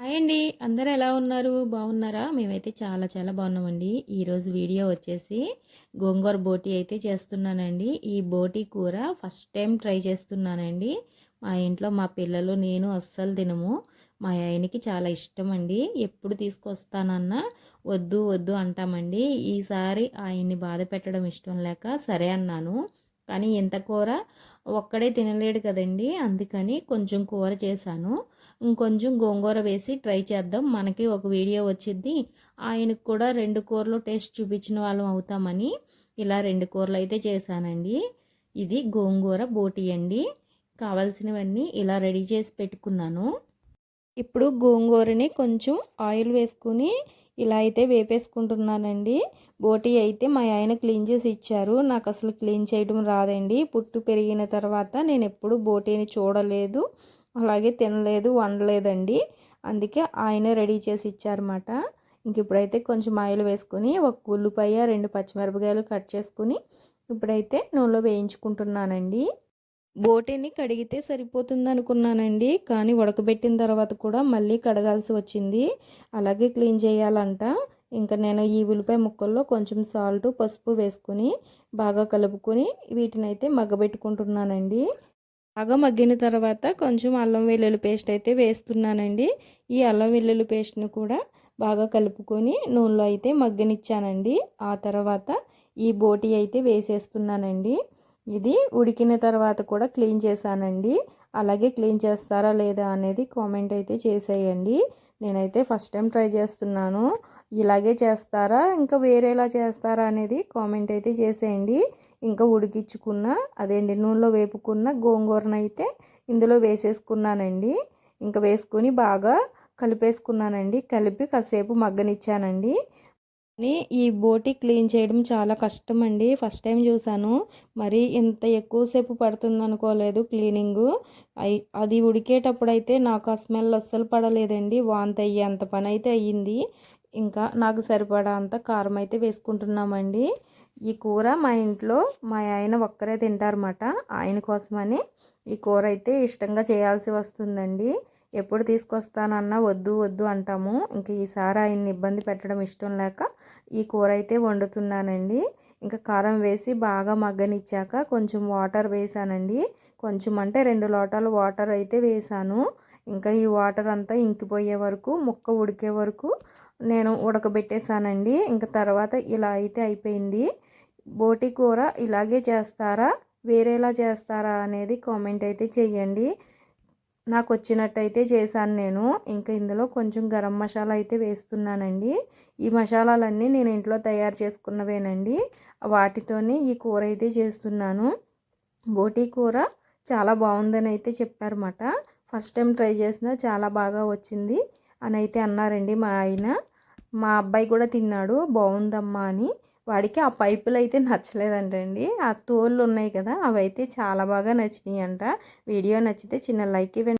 Hi అండి. అందరూ ఎలా ఉన్నారు? బాగున్నారా? మేమైతే చాలా చాలా బాగున్నామండి. ఈరోజు వీడియో వచ్చేసి గోంగూర బోటీ అయితే చేస్తున్నానండి. ఈ బోటీ కూర ఫస్ట్ టైం ట్రై చేస్తున్నానండి. మా ఇంట్లో మా పిల్లలు నేను అస్సలు తినము. మా ఆయనకి చాలా ఇష్టం అండి ఎప్పుడు తీసుకొస్తానన్నా వద్దు వద్దు అంటామండి. ఈసారి ఆయన్ని బాధ పెట్టడం ఇష్టం లేక సరే అన్నాను. కానీ ఇంత కూర ఒక్కడే తినలేడు కదండి. అందుకని కొంచెం కూర చేశాను. ఇంకొంచెం గోంగూర వేసి ట్రై చేద్దాం. మనకి ఒక వీడియో వచ్చింది ఆయనకు కూడా రెండు కూరలు టేస్ట్ చూపించిన వాళ్ళం అవుతామని ఇలా రెండు కూరలు అయితే చేశానండి. ఇది గోంగూర బోటి అండి. కావాల్సినవన్నీ ఇలా రెడీ చేసి పెట్టుకున్నాను. ఇప్పుడు గోంగూరని కొంచెం ఆయిల్ వేసుకుని ఇలా అయితే వేపేసుకుంటున్నానండి. బోటి అయితే మా ఆయన క్లీన్ చేసి ఇచ్చారు. నాకు అసలు క్లీన్ చేయడం రాదండి. పుట్టు పెరిగిన తర్వాత నేను ఎప్పుడు బోటీని చూడలేదు. అలాగే తినలేదు వండలేదండి. అందుకే ఆయన రెడీ చేసి ఇచ్చారన్నమాట. ఇంక ఇప్పుడైతే కొంచెం ఆయిల్ వేసుకుని ఒక ఉల్లిపాయ రెండు పచ్చిమిరపకాయలు కట్ చేసుకుని ఇప్పుడైతే నూనెలో వేయించుకుంటున్నానండి. బోటిని కడిగితే సరిపోతుంది అనుకున్నానండి కానీ ఉడకబెట్టిన తర్వాత కూడా మళ్ళీ కడగాల్సి వచ్చింది. అలాగే క్లీన్ చేయాలంట. ఇంకా నేను ఈ ఉల్లిపాయ ముక్కల్లో కొంచెం సాల్ట్ పసుపు వేసుకుని బాగా కలుపుకొని వీటిని అయితే మగ్గబెట్టుకుంటున్నానండి. బాగా మగ్గిన తర్వాత కొంచెం అల్లం వెల్లుల్లి పేస్ట్ అయితే వేస్తున్నానండి. ఈ అల్లం వెల్లుల్లి పేస్ట్ని కూడా బాగా కలుపుకొని నూనెలో అయితే మగ్గనిచ్చానండి. ఆ తర్వాత ఈ బోటి అయితే వేసేస్తున్నానండి. ఇది ఉడికిన తర్వాత కూడా క్లీన్ చేశానండి. అలాగే క్లీన్ చేస్తారా లేదా అనేది కామెంట్ అయితే చేసేయండి. నేనైతే ఫస్ట్ టైం ట్రై చేస్తున్నాను. ఇలాగే చేస్తారా ఇంకా వేరేలా చేస్తారా అనేది కామెంట్ అయితే చేసేయండి. ఇంకా ఉడికించుకున్న అదేంటి నూనెలో వేపుకున్న గోంగూరను అయితే ఇందులో వేసేసుకున్నానండి. ఇంకా వేసుకుని బాగా కలిపేసుకున్నానండి. కలిపి కాసేపు మగ్గనిచ్చానండి. ఈ బోటి క్లీన్ చేయడం చాలా కష్టం అండి ఫస్ట్ టైం చూశాను. మరి ఇంత ఎక్కువసేపు పడుతుంది అనుకోలేదు క్లీనింగ్. అది ఉడికేటప్పుడు అయితే నాకు ఆ స్మెల్ అస్సలు పడలేదండి. వాంత అయ్యేంత పని అయితే అయ్యింది. ఇంకా నాకు సరిపడా అంత కారం అయితే వేసుకుంటున్నామండి. ఈ కూర మా ఇంట్లో మా ఆయన ఒక్కరే తింటారన్నమాట. ఆయన కోసమని ఈ కూర అయితే ఇష్టంగా చేయాల్సి వస్తుందండి. ఎప్పుడు తీసుకొస్తానన్నా వద్దు వద్దు అంటాము. ఇంక ఈసారి ఆయన్ని ఇబ్బంది పెట్టడం ఇష్టం లేక ఈ కూర అయితే వండుతున్నానండి. ఇంకా కారం వేసి బాగా మగ్గనిచ్చాక కొంచెం వాటర్ వేసానండి. కొంచెం అంటే రెండు లోటాలు వాటర్ అయితే వేసాను. ఇంకా ఈ వాటర్ అంతా ఇంకిపోయే వరకు ముక్క ఉడికే వరకు నేను ఉడకబెట్టేశానండి ఇంకా తర్వాత ఇలా అయితే అయిపోయింది. బోటి కూర ఇలాగే చేస్తారా వేరేలా చేస్తారా అనేది కామెంట్ అయితే చెయ్యండి. నాకు వచ్చినట్టయితే చేశాను నేను. ఇంకా ఇందులో కొంచెం గరం మసాలా అయితే వేస్తున్నానండి. ఈ మసాలాలన్నీ నేను ఇంట్లో తయారు చేసుకున్నవేనండి. వాటితోనే ఈ కూర అయితే చేస్తున్నాను. బోటీ కూర చాలా బాగుందని అయితే చెప్పారన్నమాట. ఫస్ట్ టైం ట్రై చేసినా చాలా బాగా వచ్చింది అని అయితే అన్నారండి మా ఆయన. మా అబ్బాయి కూడా తిన్నాడు. బాగుందమ్మా అని. వాడికి ఆ పైపులు అయితే నచ్చలేదంటండి. ఆ తోళ్ళు ఉన్నాయి కదా అవి అయితే చాలా బాగా నచ్చినాయి అంట వీడియో నచ్చితే చిన్న లైక్ ఇవ్వండి.